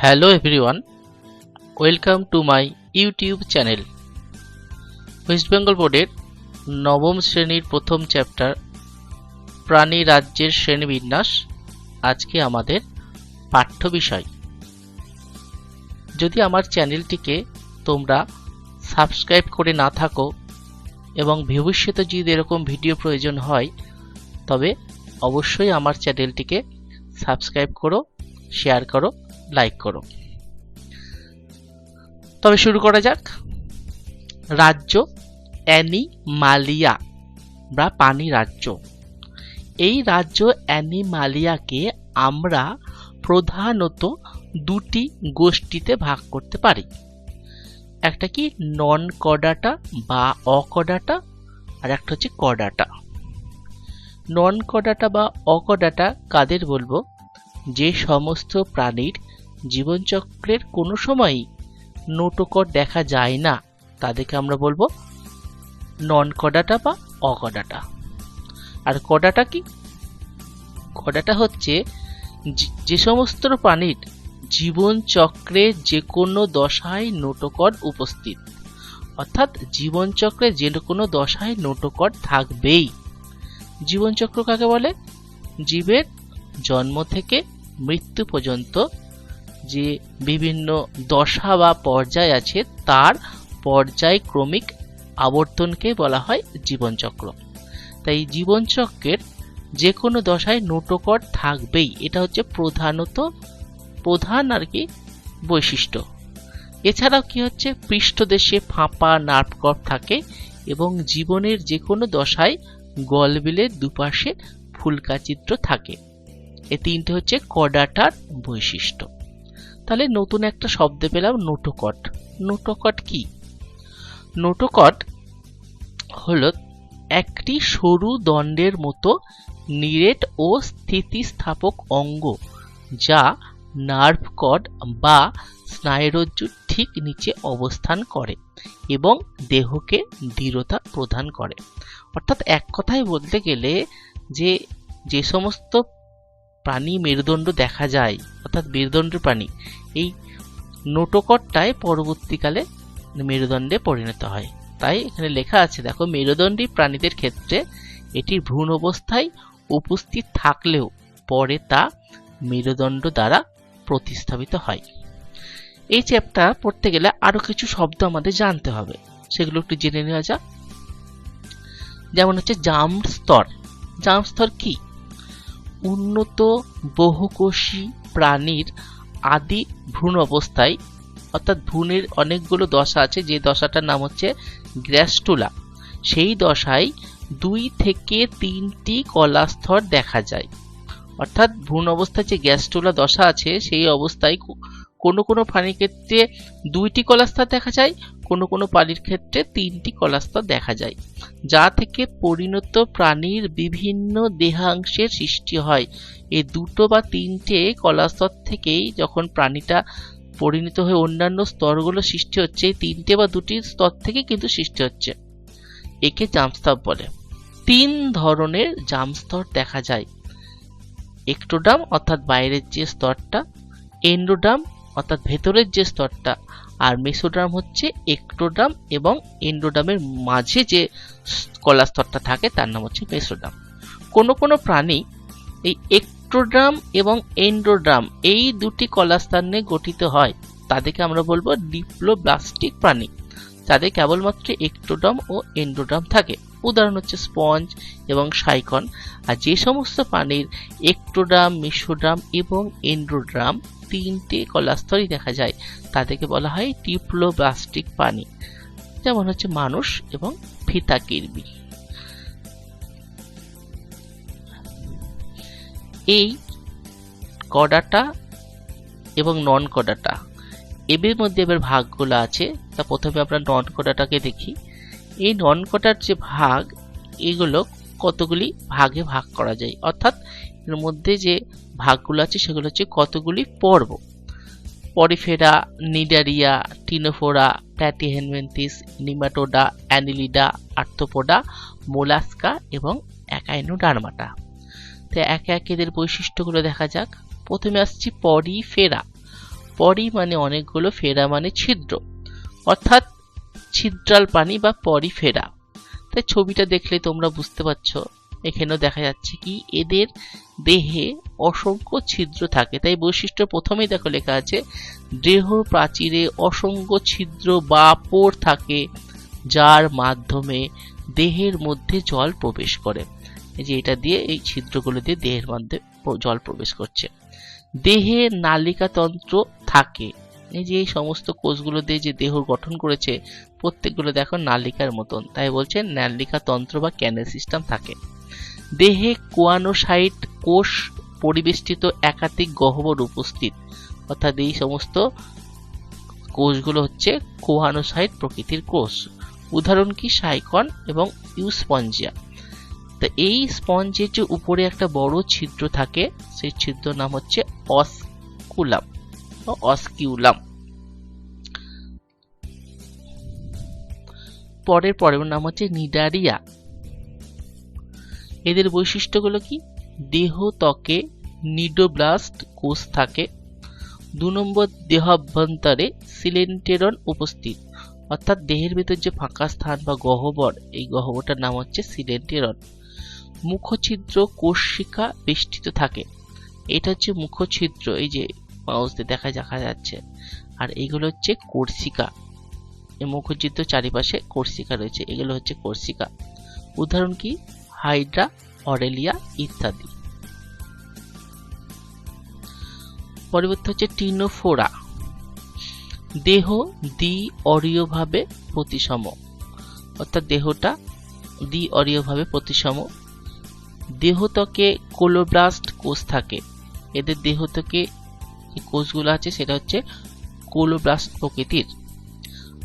Hello everyone welcome to my YouTube channel West Bengal বোর্ডের নবম শ্রেণির প্রথম চ্যাপ্টার প্রাণী রাজ্যের শ্রেণীবিন্যাস আজকে আমাদের পাঠ্য বিষয়। যদি আমার চ্যানেলটিকে তোমরা সাবস্ক্রাইব করে না থাকো এবং ভবিষ্যতে যদি এরকম ভিডিও প্রয়োজন হয়, তবে অবশ্যই আমার চ্যানেলটিকে সাবস্ক্রাইব করো শেয়ার করো। লাইক করো। তবে শুরু করা যাক। রাজ্য অ্যানিমালিয়া বা পানি রাজ্য। এই রাজ্য অ্যানিমালিয়াকে আমরা প্রধানত দুটি গোষ্ঠীতে ভাগ করতে পারি। একটা কি নন কডাটা বা অকডাটা, আর একটা হচ্ছে কডাটা। নন কডাটা বা অকডাটা কাদের বলব? যে সমস্ত প্রাণীর জীবনচক্রের কোনো সময়ই নোটকর দেখা যায় না। তাদেরকে আমরা বলব নন কডাটা বা অকডাটা। আর কডাটা কি? কডাটা হচ্ছে যে- সমস্ত প্রাণীর জীবনচক্রে যে কোনো দশায় নোটকর উপস্থিত। অর্থাৎ জীবনচক্রে যে কোনো দশায় নোটকর থাকবেই। জীবনচক্র কাকে বলে? জীবের জন্ম থেকে মৃত্যু পর্যন্ত যে বিভিন্ন দশা বা পর্যায় আছে, তার পর্যায়ক্রমিক আবর্তনকে বলা হয় জীবনচক্র। তাই জীবনচক্রের যে কোনো দশায় নোটকর থাকবেই, এটা হচ্ছে প্রধানত, প্রধান আর কি বৈশিষ্ট্য। এছাড়াও কি হচ্ছে? পৃষ্ঠদেশে ফাঁপা নার্ভকর্প থাকে এবং জীবনের যে কোনো দশায় গলবিলের দুপাশে ফুলকা চিত্র থাকে। এ তিনটে হচ্ছে কডাটার বৈশিষ্ট্য। তাহলে নতুন একটা শব্দ পেলাম নোটোকট। নোটোকট কি? নোটোকট হলো একটি সরু দণ্ডের মতো নিরেট ও স্থিতিস্থাপক অঙ্গ যা নার্ভ কর্ড বা স্নায়ুরজ্জুর ঠিক নিচে অবস্থান করে এবং দেহকে দৃঢ়তা প্রদান করে। অর্থাৎ এক কথায় বলতে গেলে যে যে সমস্ত প্রাণী মেরুদণ্ড দেখা যায়, অর্থাৎ মেরুদণ্ড প্রাণী, এই নোটকটটায় পরবর্তীকালে মেরুদণ্ডে পরিণত হয়। তাই এখানে লেখা আছে, দেখো মেরুদণ্ডী প্রাণীদের ক্ষেত্রে এটি ভ্রূণ অবস্থায় উপস্থিত থাকলেও পরে তা মেরুদণ্ড দ্বারা প্রতিস্থাপিত হয়। এই চ্যাপ্টার পড়তে গেলে আরও কিছু শব্দ আমাদের জানতে হবে, সেগুলো একটু জেনে নেওয়া যাক। যেমন হচ্ছে জাম স্তর। জাম স্তর কি? উন্নত বহুকোষী প্রাণীর আদি ভ্রূণ অবস্থায়, অর্থাৎ ভ্রূণের অনেকগুলো দশা আছে, যে দশাটার নাম হচ্ছে গ্র্যাস্টুলা। সেই দশায় দুই থেকে তিনটি কলাস্তর দেখা যায়। অর্থাৎ ভ্রূণ অবস্থায় যে গ্যাস্টুলা দশা আছে, সেই অবস্থায় কোনো কোনো প্রাণীর ক্ষেত্রে দুইটি কলাস্তর দেখা যায় কোনো কোনো প্রাণীর ক্ষেত্রে তিনটি কলাস্তর দেখা যায়, যা থেকে পরিণত প্রাণীর বিভিন্ন দেহাংশের সৃষ্টি হয়। এই দুটো বা তিনটে কলাস্তর থেকেই যখন প্রাণীটা পরিণত হয়ে অন্যান্য স্তরগুলো সৃষ্টি হচ্ছে, এই তিনটে বা দুটি স্তর থেকে কিন্তু সৃষ্টি হচ্ছে। একে জামস্তর বলে। তিন ধরনের জামস্তর দেখা যায়। একটোডাম অর্থাৎ বাইরের যে স্তরটা, এন্ডোডাম অর্থাৎ ভেতরের যে স্তরটা আর মেসোডাম হচ্ছে একটোডাম এবং এন্ডোডামের মাঝে যে স- কলা স্তরটা থাকে, তার নাম হচ্ছে মেসোডাম কোনো কোনো প্রাণী এই একটোড্রাম এবং এন্ডোড্রাম এই দুটি কলাস্থান নিয়ে গঠিত হয়, তাদেরকে আমরা বলব ডিপ্লোব্লাস্টিক প্রাণী, যাদের কেবলমাত্র একটোড্রাম ও এন্ডোড্রাম থাকে। উদাহরণ হচ্ছে স্পঞ্জ এবং সাইকন, আর যে সমস্ত প্রাণীর একটোড্রাম মিশোড্রাম এবং এন্ডোড্রাম তিনটে কলাস্তরই দেখা যায়। তাদেরকে বলা হয় ডিপ্লোব্লাস্টিক প্রাণী যেমন হচ্ছে মানুষ এবং ফিতা কিরবি। এই কডাটা এবং নন কডাটা এদের মধ্যে এবার ভাগগুলো আছে। তা প্রথমে আমরা নন কডাটাকে দেখি। এই নন কডার যে ভাগ, এগুলো কতগুলি ভাগে ভাগ করা যায়? অর্থাৎ এর মধ্যে যে ভাগগুলো আছে, সেগুলো হচ্ছে কতগুলি পর্ব। Porifera, Cnidaria, Ctenophora, Platyhelminthes, Nematoda, Annelida Arthropoda Mollusca এবং একাইনো অ্যাকাইনোডার্মাটা। তো একে একে এদের বৈশিষ্ট্যগুলো দেখা যাক। প্রথমে আসছি পরিফেরা। পরি মানে অনেকগুলো, ফেরা মানে ছিদ্র। অর্থাৎ ছিদ্রাল পানি বা পরিফেরা। তাই ছবিটা দেখলে তোমরা বুঝতে পারছ এখানেও দেখা যাচ্ছে কি এদের দেহে অসংখ্য ছিদ্র থাকে। তাই বৈশিষ্ট্য প্রথমেই দেখো লেখা আছে, দেহ প্রাচীরে অসংখ্য ছিদ্র বা পোর থাকে, যার মাধ্যমে দেহের মধ্যে জল প্রবেশ করে। এই যে এটা দিয়ে এই ছিদ্রগুলো দিয়ে দেহের মধ্যে জল প্রবেশ করছে। দেহে নালিকাতন্ত্র থাকে। এই যে এই সমস্ত কোষগুলো দিয়ে যে দেহ গঠন করেছে, প্রত্যেকগুলো দেখো নালিকার মতন। তাই বলছে নালিকা তন্ত্র বা ক্যানেল সিস্টেম থাকে। দেহে কোয়ানোসাইট কোষ পরিবেষ্টিত একাধিক গহ্বর উপস্থিত। অর্থাৎ এই সমস্ত কোষগুলো হচ্ছে কোয়ানোসাইট প্রকৃতির কোষ। উদাহরণ কি? সাইকন এবং ইউস্পঞ্জিয়া। তো এই স্পঞ্জের যে উপরে একটা বড় ছিদ্র থাকে, সেই ছিদ্র নাম হচ্ছে অসকুলাম অসকিউলাম। পরের পরের নাম হচ্ছে নিডারিয়া। এদের বৈশিষ্ট্যগুলো কি? দেহ ত্বকে নিডোব্লাস্ট কোষ থাকে। দু নম্বর, দেহাভ্যন্তরে সিলেন্টেরন উপস্থিত। অর্থাৎ দেহের ভেতর যে ফাঁকা স্থান বা গহ্বর, এই গহ্বরটার নাম হচ্ছে সিলেন্টেরন। মুখছিদ্র কোষিকা বেষ্টিত থাকে। এটা হচ্ছে মুখছিদ্র, এই যে মাউস দেখা দেখা যাচ্ছে। আর এইগুলো হচ্ছে কোর্সিকা এই মুখছিদ্র চারিপাশে কোর্সিকা রয়েছে। এগুলো হচ্ছে কোর্সিকা উদাহরণ কি? হাইড্রা, অরেলিয়া ইত্যাদি। পরবর্তী হচ্ছে টিনোফোরা। দেহ দ্বি অরীয়ভাবে প্রতিসম। অর্থাৎ দেহটা দ্বি অরীয়ভাবে প্রতিসম। দেহত্বকে কোলোব্লাস্ট কোষ থাকে। এদের দেহত্বকে যে কোষগুলো আছে, সেটা হচ্ছে কোলোব্লাস্ট প্রকৃতির।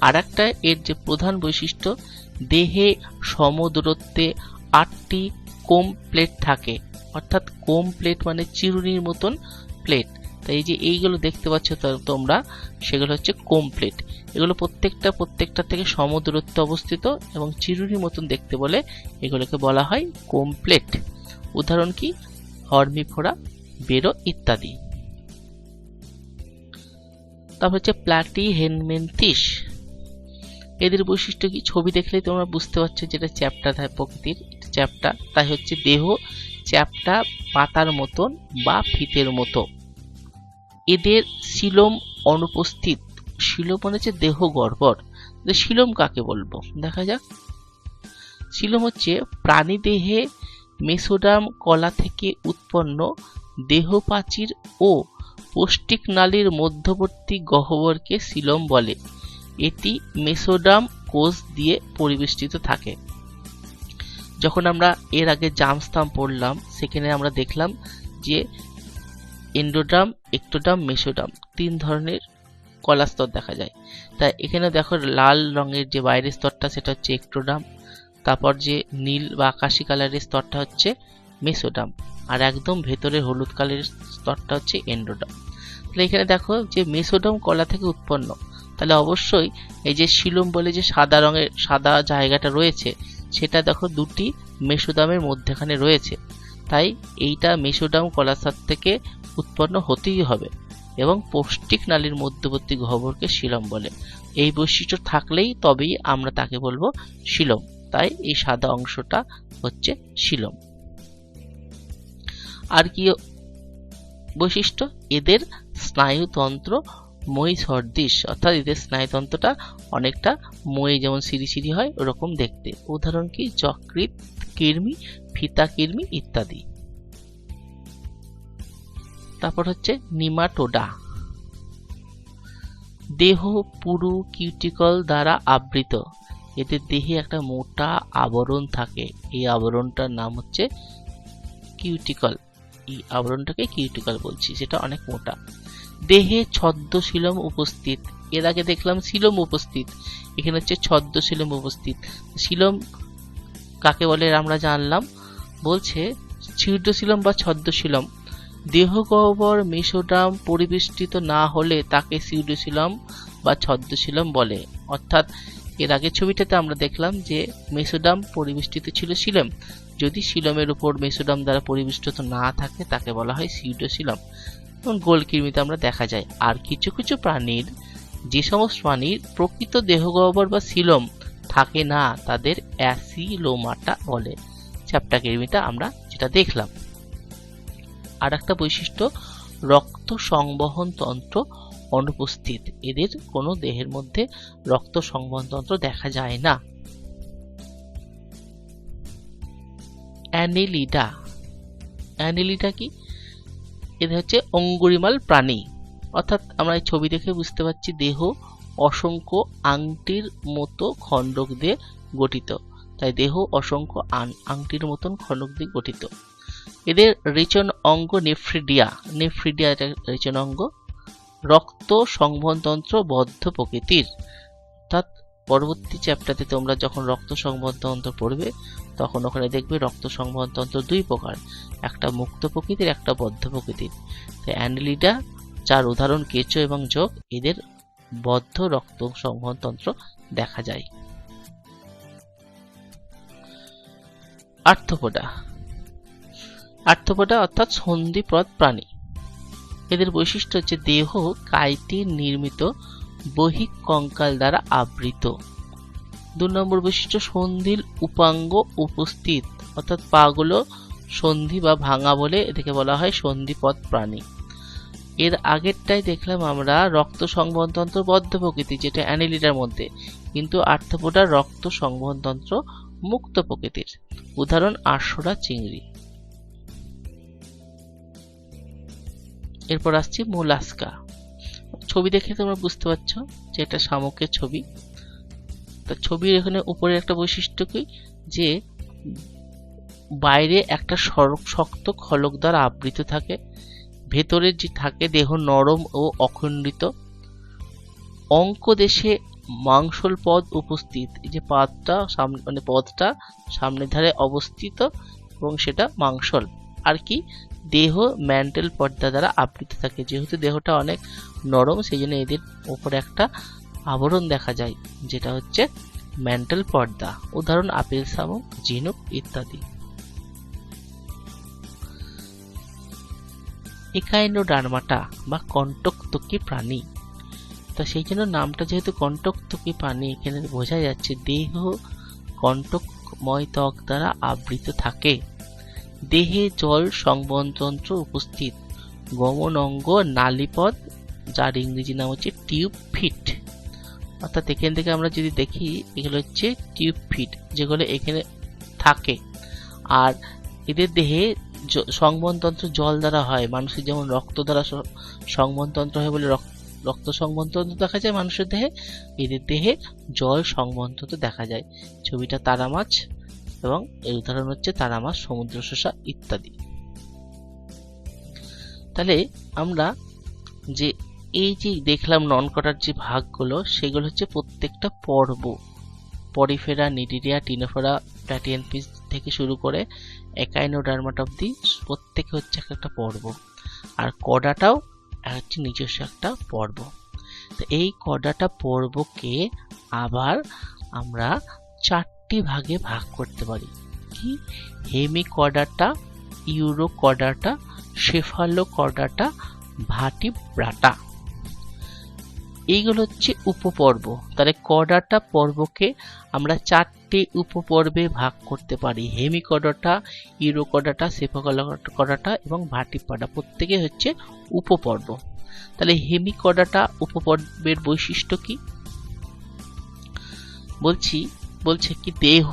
আর একটা এর যে প্রধান বৈশিষ্ট্য, দেহে সমদূরত্বে আটটি কোম প্লেট থাকে। অর্থাৎ কোম প্লেট মানে চিরুনির মতন প্লেট তাই এই যে এইগুলো দেখতে পাচ্ছ তোমরা, সেগুলো হচ্ছে কোম প্লেট এগুলো প্রত্যেকটা প্রত্যেকটা থেকে সমদূরত্বে অবস্থিত এবং চিরুনির মতন দেখতে বলে এগুলোকে বলা হয় কোম প্লেট উদাহরণ কি? হর্মিফোরা বেরো ইত্যাদি। তারপর হচ্ছে প্লাটি হেনমেন্থিস। এদের বৈশিষ্ট্য কি? ছবি দেখলেই তোমরা বুঝতে পারছ যেটা চ্যাপ্টার প্রকৃতির। চ্যাপ্টা, তাই হচ্ছে দেহ চ্যাপ্টা পাতার মতন বা ফিতের মতো। এদের শিলম অনুপস্থিত। শিলম মানে হচ্ছে দেহ গর্ভর শিলম কাকে বলব? দেখা যাক। শিলম হচ্ছে প্রাণী দেহে মেসোডাম কলা থেকে উৎপন্ন দেহপাচির ও পৌষ্টিক নালীর মধ্যবর্তী গহ্বরকে সিলম বলে। এটি মেসোডাম কোষ দিয়ে পরিবেষ্টিত থাকে। যখন আমরা এর আগে জামস্তাম পড়লাম, সেখানে আমরা দেখলাম যে এন্ডোডাম একটোডাম মেসোডাম তিন ধরনের কলা স্তর দেখা যায়। তাই এখানে দেখো লাল রঙের যে বাইরের স্তরটা, সেটা হচ্ছে একটোডাম তারপর যে নীল বা আকাশি কালারের স্তরটা হচ্ছে মেসোডাম আর একদম ভেতরের হলুদ কালারের স্তরটা হচ্ছে এন্ডোডাম তাহলে এখানে দেখো যে মেসোডাম কলা থেকে উৎপন্ন। তাহলে অবশ্যই এই যে শিলুম বলে যে সাদা রঙের, সাদা জায়গাটা রয়েছে সেটা দেখো দুটি মেসোডামের মধ্যেখানে রয়েছে। তাই এইটা মেসোডাম কলাসার থেকে উৎপন্ন হতেই হবে এবং পৌষ্টিক নালীর মধ্যবর্তী গহ্বরকে শিলম বলে। এই বৈশিষ্ট্য থাকলেই তবেই আমরা তাকে বলব শিলম। তাই এই সাদা অংশটা হচ্ছে শিলম। আর কি বৈশিষ্ট্য? এদের স্নায়ুতন্ত্র মই সদৃশ অর্থাৎ এদের স্নায়ুতন্ত্রটা অনেকটা মই যেমন সিঁড়ি সিঁড়ি হয়, ওরকম দেখতে। উদাহরণ কি? যকৃত কৃমি, ফিতা কৃমি ইত্যাদি। তারপর হচ্ছে নিমাটোডা। দেহ পুরু কিউটিকল দ্বারা আবৃত। এদের দেহে একটা মোটা আবরণ থাকে। এই আবরণটার নাম হচ্ছে কিউটিকল। এই আবরণটাকে কিউটিকল বলছি, সেটা অনেক মোটা। দেহে ছদ্মশিলম উপস্থিত। এর আগে দেখলাম শিলম উপস্থিত। এখানে হচ্ছে ছদ্মশিলম উপস্থিত। শিলম কাকে বলে আমরা জানলাম? বলছে ছিদ্রশিলম বা ছদ্মশিলম। দেহ গহ্বর মেসোডাম পরিবেষ্টিত না হলে তাকে সিউডোশিলম বা ছদ্মশিলম বলে। অর্থাৎ এর আগের ছবিটাতে আমরা দেখলাম যে মেসোডাম পরিবেষ্টিত ছিল শিলম। যদি শিলমের উপর মেসোডাম দ্বারা পরিবেষ্টিত না থাকে, তাকে বলা হয় সিউডোসিলম যেমন গোলকৃমিতে আমরা দেখা যায়, আর কিছু কিছু প্রাণীর, যে সমস্ত প্রাণীর প্রকৃত দেহগহ্বর বা সিলম থাকে না, তাদের অ্যাসিলোমাটা বলে। চ্যাপ্টা কৃমিটা আমরা যেটা দেখলাম। আর একটা বৈশিষ্ট্য, রক্ত সংবহন তন্ত্র অনুপস্থিত। এদের কোনো দেহের মধ্যে রক্ত সংবহন তন্ত্র দেখা যায় না। অ্যানিলিডা। অ্যানিলিডা কি? এদের হচ্ছে অঙ্গুরিমাল প্রাণী। অর্থাৎ আমরা এই ছবি দেখে বুঝতে পারছি দেহ অসংখ্য আংটির মতো খণ্ডক দিয়ে গঠিত। তাই দেহ অসংখ্য আংটির মতন খণ্ডক দিয়ে গঠিত। এদের রেচন অঙ্গ নেফ্রিডিয়া। নেফ্রিডিয়া এটা রেচন অঙ্গ। রক্ত সংবহনতন্ত্র বদ্ধ প্রকৃতির। অর্থাৎ পরবর্তী চ্যাপ্টারে তোমরা যখন রক্ত সংবহনতন্ত্র পড়বে, তখন ওখানে দেখবে রক্ত সংবহনতন্ত্র দুই প্রকার। একটা মুক্ত প্রকৃতির, একটা বদ্ধ প্রকৃতির। তো অ্যান্ডেলিডা, যার উদাহরণ কেঁচো এবং যোগ, এদের বদ্ধ রক্ত সংবহনতন্ত্র দেখা যায়। আর্থপোডা। আর্থপোডা অর্থাৎ সন্ধিপ্রদ প্রাণী। এদের বৈশিষ্ট্য হচ্ছে দেহ কাইটিন নির্মিত বহিক কঙ্কাল দ্বারা আবৃত। দু নম্বর বৈশিষ্ট্য, সন্ধির উপাঙ্গ উপস্থিত, অর্থাৎ পাগুলো সন্ধি বা ভাঙা বলে এটাকে বলা হয় সন্ধিপদ প্রাণী। এর আগেরটাই দেখলাম আমরা রক্ত সংবহনতন্ত্র বদ্ধ প্রকৃতি, যেটা অ্যানিলিটার মধ্যে, কিন্তু আর্থপোডার রক্ত সংবহনতন্ত্র মুক্ত প্রকৃতির। উদাহরণ আরশোড়া চিংড়ি। এরপর আসছি মোলাস্কা। ছবি দেখে তোমরা বুঝতে পারছ যে এটা শামুকের ছবি। তা ছবির এখানে উপরে একটা বৈশিষ্ট্য কি? যে বাইরে একটা সড়ক শক্ত খলক দ্বারা আবৃত থাকে। ভেতরে যে থাকে দেহ নরম ও অখণ্ডিত। অঙ্ক দেশে মাংসল পদ উপস্থিত। এই যে পাদটা সামনে মানে পদটা সামনের ধারে অবস্থিত এবং সেটা মাংসল। আর কি? দেহ ম্যান্টেল পর্দা দ্বারা আবৃত থাকে। যেহেতু দেহটা অনেক নরম সেই জন্য এদের উপরে একটা আবরণ দেখা যায়, যেটা হচ্ছে ম্যান্টেল পর্দা। উদাহরণ, আপেল, শামুক, ঝিনুক ইত্যাদি। একাইনোডার্মাটা বা কণ্টকতকি প্রাণী। তো সেই জন্য নামটা যেহেতু কণ্টকতকি প্রাণী, এখানে বোঝা যাচ্ছে দেহ কণ্টকময় ত্বক দ্বারা আবৃত থাকে। দেহে জল সংবহনতন্ত্র উপস্থিত। গমন অঙ্গ নালীপদ যার ইংরেজি নাম হচ্ছে টিউব ফিট। অর্থাৎ এখান থেকে আমরা যদি দেখি, এগুলো হচ্ছে টিউব ফিট, যেগুলো এখানে থাকে। আর এদের দেহে সংবহনতন্ত্র জল দ্বারা হয়। মানুষের যেমন রক্ত দ্বারা সংবহনতন্ত্র হয় বলে রক্ত সংবহনতন্ত্র দেখা যায় মানুষের দেহে, এদের দেহে জল সংবহনতন্ত্র দেখা যায়। ছবিটা তারা মাছ এবং এর উদাহরণ হচ্ছে তারা মাছ সমুদ্র শসা ইত্যাদি। তাহলে আমরা যে এই যে দেখলাম নন কটার যে ভাগগুলো, সেগুলো হচ্ছে প্রত্যেকটা পর্ব। পরিফেরা, নিডিরিয়া, টিনোফেরা, প্যাটিয়ান পিস থেকে শুরু করে একাইনোডার্মাট অব্দি প্রত্যেকে হচ্ছে একটা পর্ব। আর কডাটাও হচ্ছে নিজস্ব একটা পর্ব। তো এই কডাটা পর্বকে আবার আমরা চারটি ভাগে ভাগ করতে পারি। কি? হেমিকডাটা, ইউরোকডাটা সেফালোকডাটা ভাটিব্রাটা। এইগুলো হচ্ছে উপপর্ব। তাহলে কডাটা পর্বকে আমরা চারটি উপপর্বে ভাগ করতে পারি। হেমিকডাটা, ইউরোকডাটা সেফাকডাটা এবং ভাটিপাডা প্রত্যেকে হচ্ছে উপপর্ব। তাহলে হেমিকডাটা উপপর্বের বৈশিষ্ট্য কি? বলছি বলছে কি, দেহ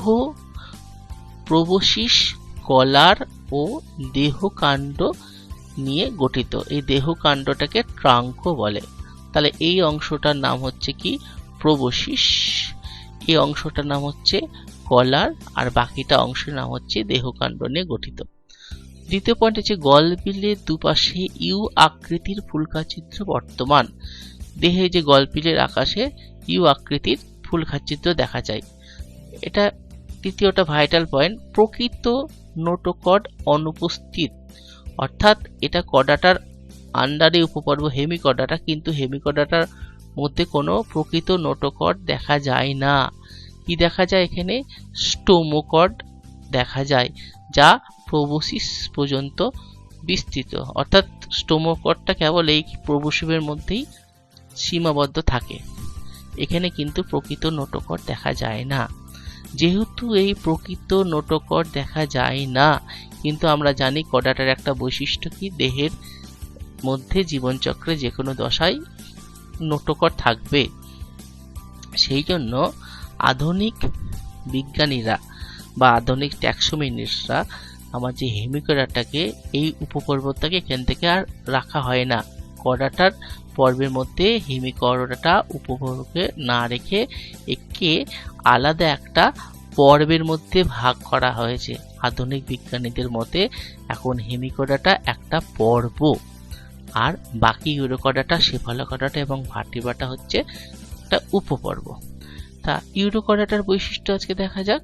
প্রবশিস কলার ও দেহকাণ্ড নিয়ে গঠিত। এই দেহকাণ্ডটাকে ট্রাঙ্ক বলে। তাহলে এই অংশটার নাম হচ্ছে কি প্রবশিস এই অংশটার নাম হচ্ছে কলার, আর বাকিটা অংশের নাম হচ্ছে দেহকাণ্ড নিয়ে গঠিত। দ্বিতীয় পয়েন্ট হচ্ছে গলবিলের দুপাশে ইউ আকৃতির ফুলকাচিত্র বর্তমান। দেহে যে গলপিলের আকাশে ইউ আকৃতির ফুলকাচিত্র দেখা যায়। এটা তৃতীয়টা ভাইটাল পয়েন্ট প্রকৃত নোটোকড অনুপস্থিত। অর্থাৎ এটা কডাটার আন্ডারে উপপর্ব, হেমিকডাটা, কিন্তু হেমিকডাটার মধ্যে কোনো প্রকৃত নোটোকড দেখা যায় না। কি দেখা যায় এখানে? স্টোমোকড দেখা যায়, যা প্রবোসিস পর্যন্ত বিস্তৃত। অর্থাৎ স্টোমোকটটা কেবল এই প্রবোসিভের মধ্যেই সীমাবদ্ধ থাকে। এখানে কিন্তু প্রকৃত নোটকর দেখা যায় না। যেহেতু এই প্রকৃত নোটকর দেখা যায় না, কিন্তু আমরা জানি কডাটার একটা বৈশিষ্ট্য কি, দেহের মধ্যে জীবনচক্রে যে কোনো দশায় নোটকর থাকবে। সেই জন্য আধুনিক বিজ্ঞানীরা বা আধুনিক ট্যাক্সোমিনিস্টরা আমার যে হেমিকোডাটাকে এই উপপর্বতটাকে এখান থেকে আর রাখা হয় না। কডাটার পর্বের মধ্যে হিমিকরডাটা উপপর্বকে না রেখে একে আলাদা একটা পর্বের মধ্যে ভাগ করা হয়েছে। আধুনিক বিজ্ঞানীদের মতে এখন হেমিকোডাটা একটা পর্ব। আর বাকি ইউরোকডাটা সেফালোকডাটা এবং ভাটিবাটা হচ্ছে একটা উপপর্ব। তা ইউরোকডাটার বৈশিষ্ট্য আজকে দেখা যাক।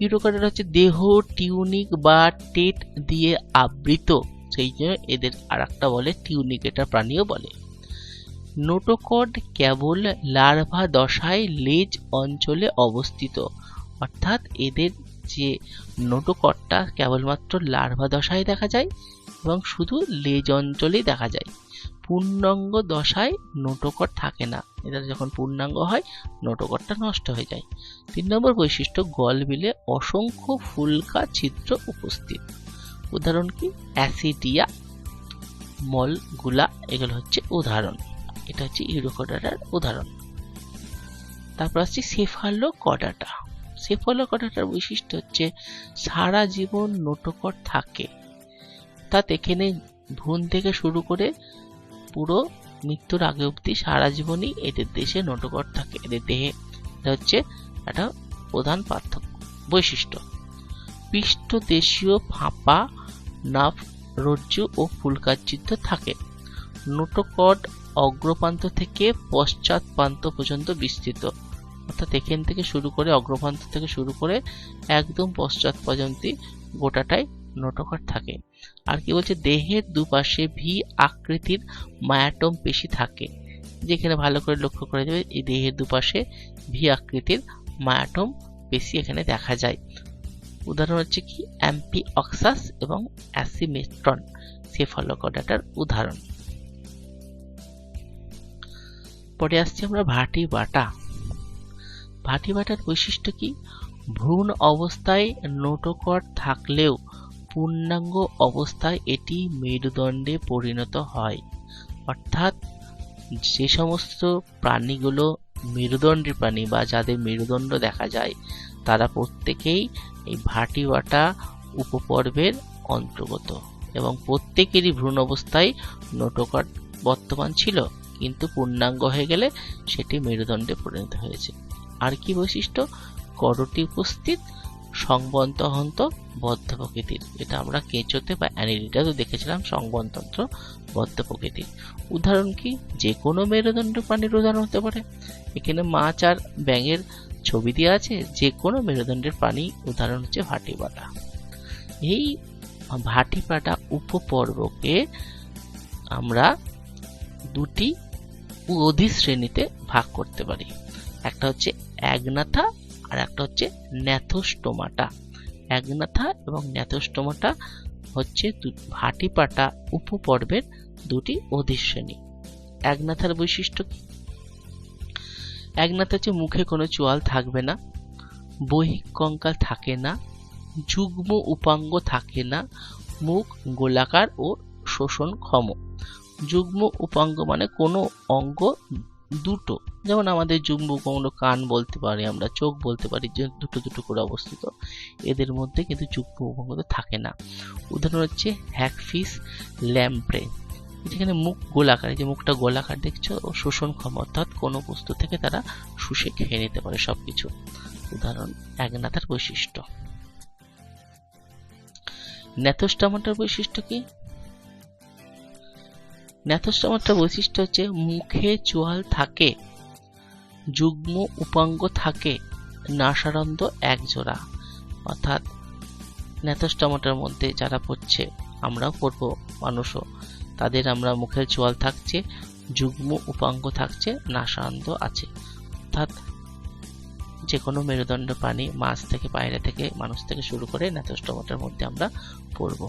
ইউরোকডাটা হচ্ছে দেহ, টিউনিক বা টেট দিয়ে আবৃত। সেই জন্য এদের আর একটা বলে টিউনিকেটার প্রাণীও বলে। নোটোকড কেবল লার্ভা দশায় লেজ অঞ্চলে অবস্থিত। অর্থাৎ এদের যে নোটোকডটা কেবলমাত্র লার্ভা দশায় দেখা যায় এবং শুধু লেজ অঞ্চলেই দেখা যায়। পূর্ণাঙ্গ দশায় নোটোকর থাকে না। এদের যখন পূর্ণাঙ্গ হয় নোটোকরটা নষ্ট হয়ে যায়। তিন নম্বর বৈশিষ্ট্য, গলবিলে অসংখ্য ফুলকা ছিদ্র উপস্থিত। উদাহরণ কি? অ্যাসিডিয়া, মলগুলা, এগুলো হচ্ছে উদাহরণ। এটা হচ্ছে ইউরোকডাটার উদাহরণ। তারপর আসছে সেফালো কডাটা সেফালো কডাটার বৈশিষ্ট্য হচ্ছে সারা জীবন নোটকর থাকে। অর্থাৎ এখানে ভ্রূণ থেকে শুরু করে পুরো মৃত্যুর আগে অবধি সারা জীবনই এদের দেশে নোটকর থাকে। এদের দেহে এটা হচ্ছে একটা প্রধান পার্থক্য, বৈশিষ্ট্য। পৃষ্ঠ দেশীয় ফাঁপা নাভ রজ্জু ও ফুলকাচিত্র থাকে। নোটোকড অগ্রপ্রান্ত থেকে পশ্চাৎ প্রান্ত পর্যন্ত বিস্তৃত। অর্থাৎ এখান থেকে শুরু করে অগ্রপ্রান্ত থেকে শুরু করে একদম পশ্চাৎ পর্যন্ত গোটাটাই নোটোকড থাকে। আর কি বলছে, দেহের দুপাশে ভি আকৃতির মায়াটম পেশি থাকে। যেখানে ভালো করে লক্ষ্য করে যাবে, এই দেহের দুপাশে ভি আকৃতির মায়াটম পেশি এখানে দেখা যায়। উদাহরণ হচ্ছে কি? অ্যাম্পি অক্সাস এবং অ্যাসিমেট্রন। সেফালোকডাটার উদাহরণ। পরে আসছি আমরা ভাটি বাটা। ভাটি বাটার বৈশিষ্ট্য কি? ভ্রূণ অবস্থায় নোটোকর থাকলেও পূর্ণাঙ্গ অবস্থায় এটি মেরুদণ্ডে পরিণত হয়। অর্থাৎ যে সমস্ত প্রাণীগুলো মেরুদণ্ডের প্রাণী বা যাদের মেরুদণ্ড দেখা যায়, তারা প্রত্যেকেই এই ভাটিবাটা উপপর্বের অন্তর্গত এবং প্রত্যেকেরই ভ্রূণ অবস্থায় নোটোকট বর্তমান ছিল, কিন্তু পূর্ণাঙ্গ হয়ে গেলে সেটি মেরুদণ্ডে পরিণত হয়েছে। আর কি বৈশিষ্ট্য? করটি উপস্থিত সংবন্তহন্ত বদ্ধ প্রকৃতির। এটা আমরা কেঁচোতে বা অ্যানিলিটাতে দেখেছিলাম সংবনতন্ত্র বদ্ধ প্রকৃতির। উদাহরণ কি? যে কোনো মেরুদণ্ড প্রাণীর উদাহরণ হতে পারে। এখানে মাছ আর ব্যাঙের ছবি দেওয়া আছে যে কোনো মেরুদণ্ডের প্রাণী, উদাহরণ হচ্ছে ভাটিপাটা। এই ভাটিপাটা উপপর্বকে আমরা দুটি অধিশ্রেণীতে ভাগ করতে পারি। একটা হচ্ছে একনাথা আর একটা হচ্ছে ন্যাথোস্টোমাটা একনাথা এবং ন্যাথোস্টোমাটা হচ্ছে ভাটিপাটা উপপর্বের দুটি অধিশ্রেণী একনাথার বৈশিষ্ট্য কি? একনাথ হচ্ছে মুখে কোনো চোয়াল থাকবে না বহিক কঙ্কাল থাকে না, যুগ্ম উপাঙ্গ থাকে না, মুখ গোলাকার ও শোষণক্ষম যুগ্ম উপাঙ্গ মানে কোনো অঙ্গ দুটো। যেমন আমাদের যুগ্ম উপাঙ্গ কান বলতে পারি আমরা, চোখ বলতে পারি, যে দুটো দুটো করে অবস্থিত, এদের মধ্যে কিন্তু যুগ্ম উপাঙ্গ থাকে না। উদাহরণ হচ্ছে হ্যাকফিস ল্যাম্প্রে যেখানে মুখ গোলাকার যে মুখটা গোলাকার দেখছ শোষণ ক্ষম, অর্থাৎ কোনো বস্তু থেকে তারা শুষে খেয়ে নিতে পারে সবকিছু। উদাহরণ, একনাথার বৈশিষ্ট্য। ন্যাথোস্টামাটার বৈশিষ্ট্য কি? ন্যাথোস্টামাটার বৈশিষ্ট্য হচ্ছে মুখে চোয়াল থাকে, যুগ্ম উপাঙ্গ থাকে নাসারন্ধ্র এক জোড়া অর্থাৎ ন্যাথোস্টামাটার মধ্যে যারা পড়ছে, আমরাও পড়ব, মানুষও। তাদের আমরা মুখের চোয়াল থাকছে, যুগ্ম উপাঙ্গ থাকছে নাসান্দ আছে। অর্থাৎ যে কোনো মেরুদণ্ড প্রাণী মাছ থেকে বাইরে থেকে, মানুষ থেকে শুরু করে ন্যাথোস্টোমাটার মধ্যে আমরা পড়ব।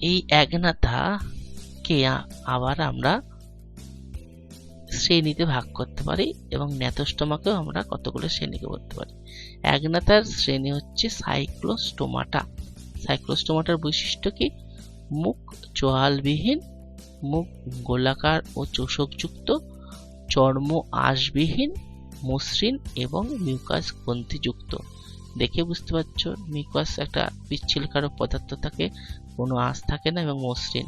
এই একনাথা-কে আবার আমরা শ্রেণীতে ভাগ করতে পারি এবং ন্যাথোস্টোমাকেও আমরা কতগুলো শ্রেণীকে বলতে পারি? একনাথার শ্রেণি হচ্ছে সাইক্লোস্টোমাটা। সাইক্লোস্টোমাটার বৈশিষ্ট্য কি? মুখ চোয়ালবিহীন, মুখ গোলাকার ও চোষকযুক্ত, চর্ম আঁশবিহীন, মসৃণ এবং মিউকাস গ্রন্থিযুক্ত। দেখে বুঝতে পারছ মিউকাস একটা পিচ্ছিলকারক পদার্থ থাকে, কোনো আঁশ থাকে না এবং মসৃণ।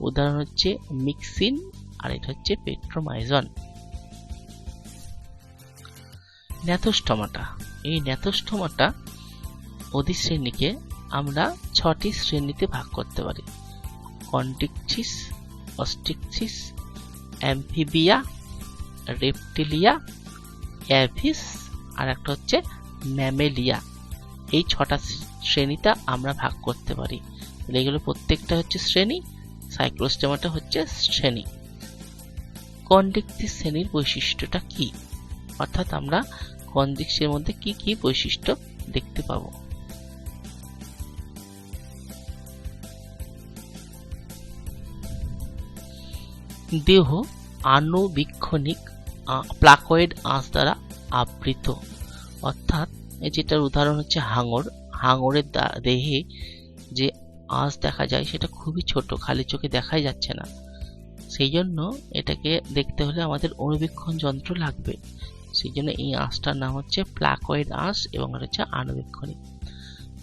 উদাহরণ হচ্ছে মিক্সিন আর এটা হচ্ছে পেট্রোমাইজন ন্যাথোস্টোমাটা এই ন্যাথোস্টোমাটা অধিশ্রেণীকে আমরা ছটি শ্রেণীতে ভাগ করতে পারি। কন্টিকছিস অস্টিকছিস অ্যাম্ফিবিয়া, রেপটিলিয়া অ্যাভিস আর একটা হচ্ছে ম্যামেলিয়া। এই ছটা শ্রেণীটা আমরা ভাগ করতে পারি। এগুলো প্রত্যেকটা হচ্ছে শ্রেণি, সাইক্লোস্টেমাটা হচ্ছে শ্রেণি। কন্ডিক্সিস শ্রেণির বৈশিষ্ট্যটা কি? অর্থাৎ আমরা কন্ডিক্সের মধ্যে কি কি বৈশিষ্ট্য দেখতে পাবো? দেহ আনুবীক্ষণিক প্লাকয়েড আঁশ দ্বারা আবৃত। অর্থাৎ যেটার উদাহরণ হচ্ছে হাঙর। হাঙরের দেহে যে আঁশ দেখা যায়, সেটা খুবই ছোট, খালি চোখে দেখাই যাচ্ছে না। সেই জন্য এটাকে দেখতে হলে আমাদের অনুবীক্ষণ যন্ত্র লাগবে। সেই জন্য এই আঁশটার নাম হচ্ছে প্লাকয়েড আঁশ এবং হচ্ছে আনুবীক্ষণিক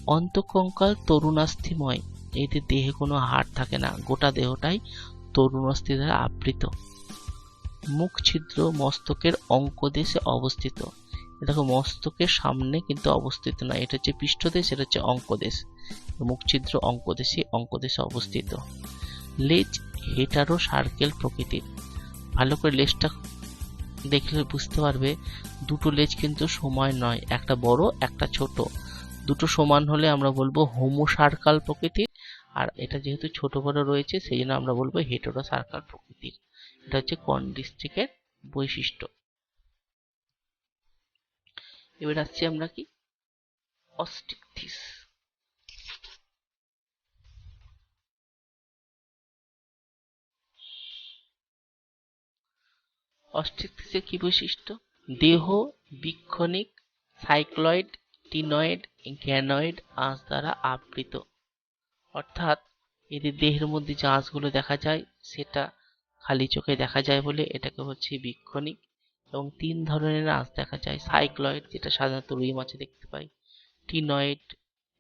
অন্তকঙ্কাল তরুণাস্থিময়। এতে দেহে কোনো হাড় থাকে না। গোটা দেহটাই তরুণাস্থি দ্বারা আবৃত। মুখ ছিদ্র মস্তকের অঙ্কদেশে অবস্থিত। দেখো, মস্তকের সামনে কিন্তু অবস্থিত না। এটা হচ্ছে পৃষ্ঠদেশ, এটা হচ্ছে অঙ্কদেশ। মুখ ছিদ্র অঙ্কদেশে অঙ্কদেশে অবস্থিত। লেজ হেটারো সার্কেল প্রকৃতির। ভালো করে লেজটা দেখলে বুঝতে পারবে, দুটো লেজ কিন্তু সমান নয়। একটা বড়, একটা ছোট। দুটো সমান হলে আমরা বলব হোমো সার্কাল প্রকৃতির আর এটা যেহেতু ছোট বড় রয়েছে সেই জন্য আমরা বলব হেটেরো সার্কাল প্রকৃতির। এটা হচ্ছে কন্ডিস্ট্রিকের বৈশিষ্ট্য। এবার আসছি আমরা কি? অস্টিকথিস অস্টিকথিসের কি বৈশিষ্ট্য? দেহ, বীক্ষণিক সাইক্লয়েড টিনয়েড গ্যানয়েড আঁশ দ্বারা আবৃত। অর্থাৎ এদের দেহের মধ্যে যে আঁশগুলো দেখা যায়, সেটা খালি চোখে দেখা যায় বলে এটাকে হচ্ছে বীক্ষণিক এবং তিন ধরনের আঁশ দেখা যায়। সাইক্লয়েড, যেটা সাধারণত রুই মাছে দেখতে পাই, টিনয়েড,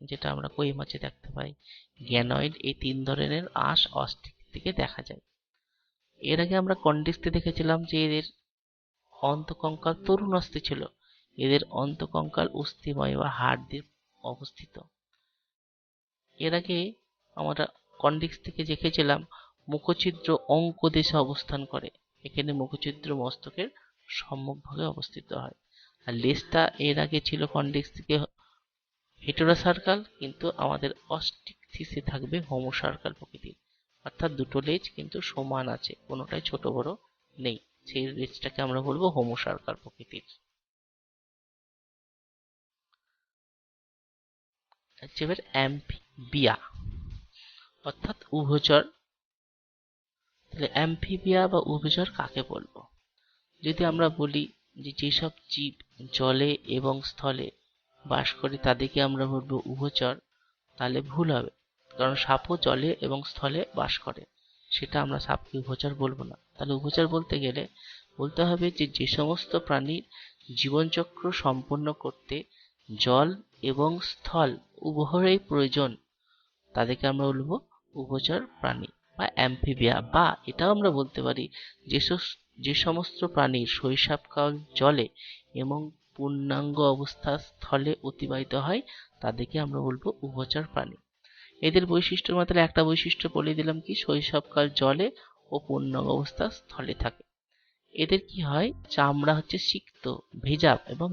যেটা আমরা কই মাছে দেখতে পাই, গ্যানয়েড, এই তিন ধরনের আঁশ অস্টিক থেকে দেখা যায়। এর আগে আমরা কন্ডিক্সতে দেখেছিলাম যে এদের অন্তকঙ্কাল তরুণ অস্থি ছিল। এদের অন্তকঙ্কাল অস্থিময় বা হাড় দিয়ে অবস্থিত। এর আগে আমরা কন্ডিক্স থেকে দেখেছিলাম মুখচিত্র অঙ্ক দেশে অবস্থান করে। এখানে মুখচিত্র মস্তকের সম্মুখভাগে অবস্থিত হয়। আর লেজটা এর আগে ছিল কন্ডিক্স থেকে হেটেরোসার্কাল কিন্তু আমাদের অস্টিক থিসে থাকবে হোমোসার্কাল প্রকৃতির। অর্থাৎ দুটো লেজ কিন্তু সমান আছে, কোনোটাই ছোট বড় নেই। সেই লেজটাকে আমরা বলব হোমোসার্কাল প্রকৃতির। হচ্ছে এবার অ্যাম্পিবিয়া অর্থাৎ উভচর, তাহলে অ্যাম্ফিবিয়া বা উভচর কাকে বলব? যদি আমরা বলি যে যেসব জীব জলে এবং স্থলে বাস করে তাদেরকে আমরা বলব উভচর, তাহলে ভুল হবে। কারণ সাপও জলে এবং স্থলে বাস করে, সেটা আমরা সাপকে উভচর বলব না। তাহলে উভচর বলতে গেলে বলতে হবে যে যে সমস্ত প্রাণীর জীবনচক্র সম্পন্ন করতে জল এবং স্থল উভয়েরই প্রয়োজন, তাদেরকে আমরা বলব উভচর প্রাণী বা অ্যাম্ফিবিয়া বা এটাও আমরা বলতে পারি যেসব যে সমস্ত প্রাণী শৈশবকাল জলে এবং পূর্ণাঙ্গ অবস্থা স্থলে অতিবাহিত হয়, তাদেরকে আমরা বলব উভচর প্রাণী। এদের বৈশিষ্ট্যের মাত্র একটা বৈশিষ্ট্য বলে দিলাম কি শৈশবকাল জলে ও পূর্ণাঙ্গ অবস্থা স্থলে থাকে। এদের কি হয়? চামড়া হচ্ছে সিক্ত ভেজাব এবং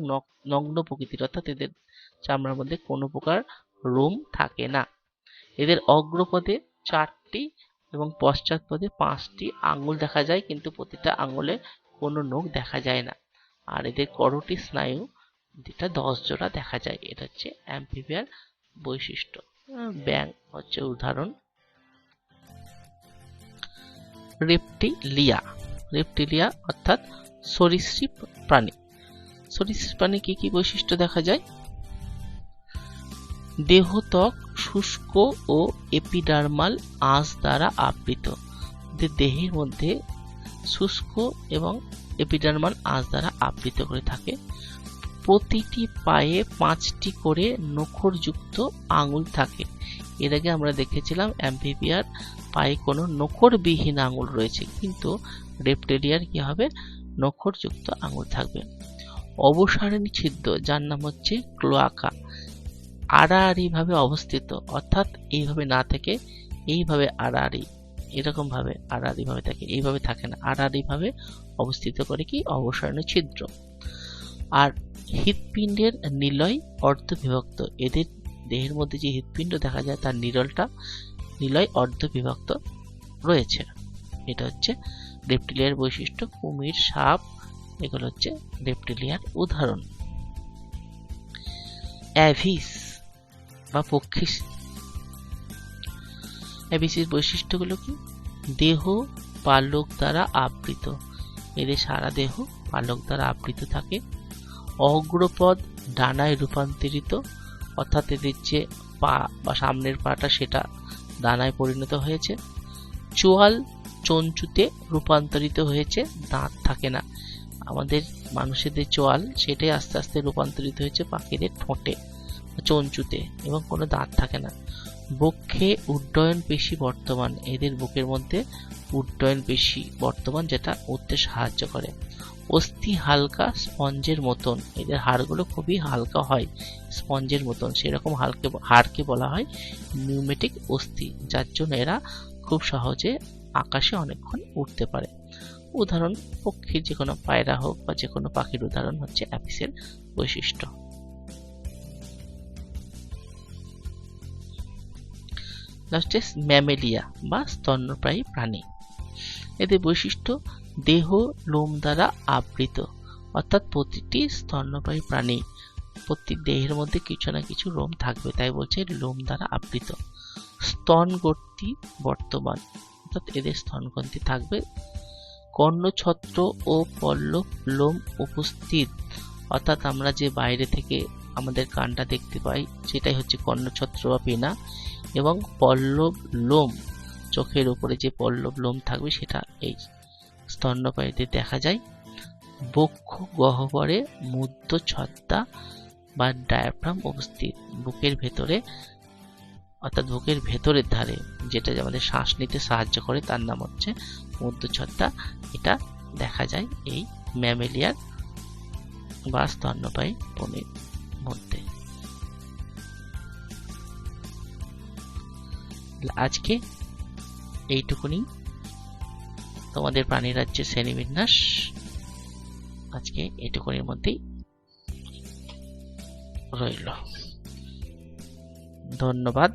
নগ্ন প্রকৃতির, অর্থাৎ এদের চামড়ার মধ্যে কোনো প্রকার রোম থাকে না। এদের অগ্রপদে চারটি এবং পশ্চাৎপদে পাঁচটি আঙুল দেখা যায়, কিন্তু প্রতিটা আঙুলে কোনো নখ দেখা যায় না। আর এদের করটি স্নায়ু, যেটা দশ জোড়া দেখা যায়। এটা হচ্ছে অ্যাম্পিবিয়ার বৈশিষ্ট্য। ব্যাং হচ্ছে উদাহরণ। রেপটিলিয়া রেপটিলিয়া অর্থাৎ সরীসৃপ প্রাণী। সরীসৃপ প্রাণী কি কি বৈশিষ্ট্য দেখা যায়? দেহত্বক শুষ্ক ও এপিডার্মাল আঁশ দ্বারা আবৃত। দেহের মধ্যে শুষ্ক এবং এপিডার্মাল আঁশ দ্বারা আবৃত করে থাকে। প্রতিটি পায়ে পাঁচটি করে নখরযুক্ত আঙুল থাকে। এর আগে আমরা দেখেছিলাম অ্যাম্পিবিয়ার পায়ে কোনো নখরবিহীন আঙুল রয়েছে, কিন্তু রেপটেলিয়ার কি হবে নখরযুক্ত আঙুল থাকবে? অবসারণী ছিদ্র, যার নাম হচ্ছে ক্লোয়াকা। আড়াআড়ি ভাবে অবস্থিত, অর্থাৎ এইভাবে না থেকে এইভাবে আড়াআড়ি এরকম ভাবে আড়াআড়ি ভাবে থাকে, এইভাবে থাকে না আড়াআড়ি ভাবে অবস্থিত করে কি? অবসরণীয় ছিদ্র। আর হৃৎপিণ্ডের নিলয় অর্ধ বিভক্ত এদের দেহের মধ্যে যে হৃৎপিণ্ড দেখা যায় তার নিরলটা নিলয় অর্ধ বিভক্ত রয়েছে। এটা হচ্ছে রেপটিলিয়ার বৈশিষ্ট্য, কুমির, সাপ, এগুলো হচ্ছে রেপটিলিয়ার উদাহরণ। অ্যাভিস বা পক্ষী অ্যাভিসির বৈশিষ্ট্যগুলো কি? দেহ পালক দ্বারা আবৃত। এদের সারা দেহ পালক দ্বারা আবৃত থাকে। অগ্রপদ ডানায় রূপান্তরিত, অর্থাৎ এদের যে পা বা সামনের পাটা সেটা ডানায় পরিণত হয়েছে। চোয়াল চঞ্চুতে রূপান্তরিত হয়েছে, দাঁত থাকে না। আমাদের মানুষেদের চোয়াল সেটাই আস্তে আস্তে রূপান্তরিত হয়েছে পাখিদের ঠোঁটে। চঞ্চুতে এবং কোনো দাঁত থাকে না। বক্ষে উড্ডয়ন পেশি বর্তমান। এদের বুকের মধ্যে উড্ডয়ন পেশি বর্তমান যেটা উঠতে সাহায্য করে। অস্থি হালকা স্পঞ্জের মতন। এদের হাড়গুলো খুবই হালকা হয়, স্পঞ্জের মতন। সেরকম হালকে হাড়কে বলা হয় নিউমেটিক অস্থি, যার জন্য এরা খুব সহজে আকাশে অনেকক্ষণ উঠতে পারে। উদাহরণ, পক্ষীর যে কোনো পায়রা হোক বা যে কোনো পাখির উদাহরণ হচ্ছে অ্যাপিসের বৈশিষ্ট্য। লাস্টে ম্যামেলিয়া বা স্তন্যপ্রায়ী প্রাণী। এদের বৈশিষ্ট্য, দেহ, লোম দ্বারা আবৃত। অর্থাৎ প্রতিটি স্তন্যপায়ী প্রাণী প্রত্যেক দেহের মধ্যে কিছু না কিছু লোম থাকবে, তাই বলছে লোম দ্বারা আবৃত। স্তনগ্রন্থি বর্তমান, অর্থাৎ এদের স্তনগ্রন্থি থাকবে। কর্ণছত্র ও পল্লব লোম উপস্থিত, অর্থাৎ আমরা যে বাইরে থেকে আমাদের কানটা দেখতে পাই, সেটাই হচ্ছে কর্ণছত্র বা পেনা এবং পল্লব লোম। চোখের উপরে যে পল্লব লোম থাকবে, সেটা এই স্তন্যপায়ীতে দেখা যায়। বক্ষ গহ্বরে মুদ্র ছত্তা বা ডায়াফ্রাম অবস্থিত। বুকের ভেতরে, অর্থাৎ বুকের ভেতরের ধারে, যেটা আমাদের শ্বাস নিতে সাহায্য করে, তার নাম হচ্ছে মধ্যছত্তা এটা দেখা যায় এই ম্যামেলিয়ার বা স্তন্যপায়ী প্রাণীর মধ্যে আজকে এইটুকুনি। তোমাদের প্রাণী রাজ্যের শ্রেণীবিন্যাস আজকে এইটুকুনির মধ্যেই রইল। ধন্যবাদ।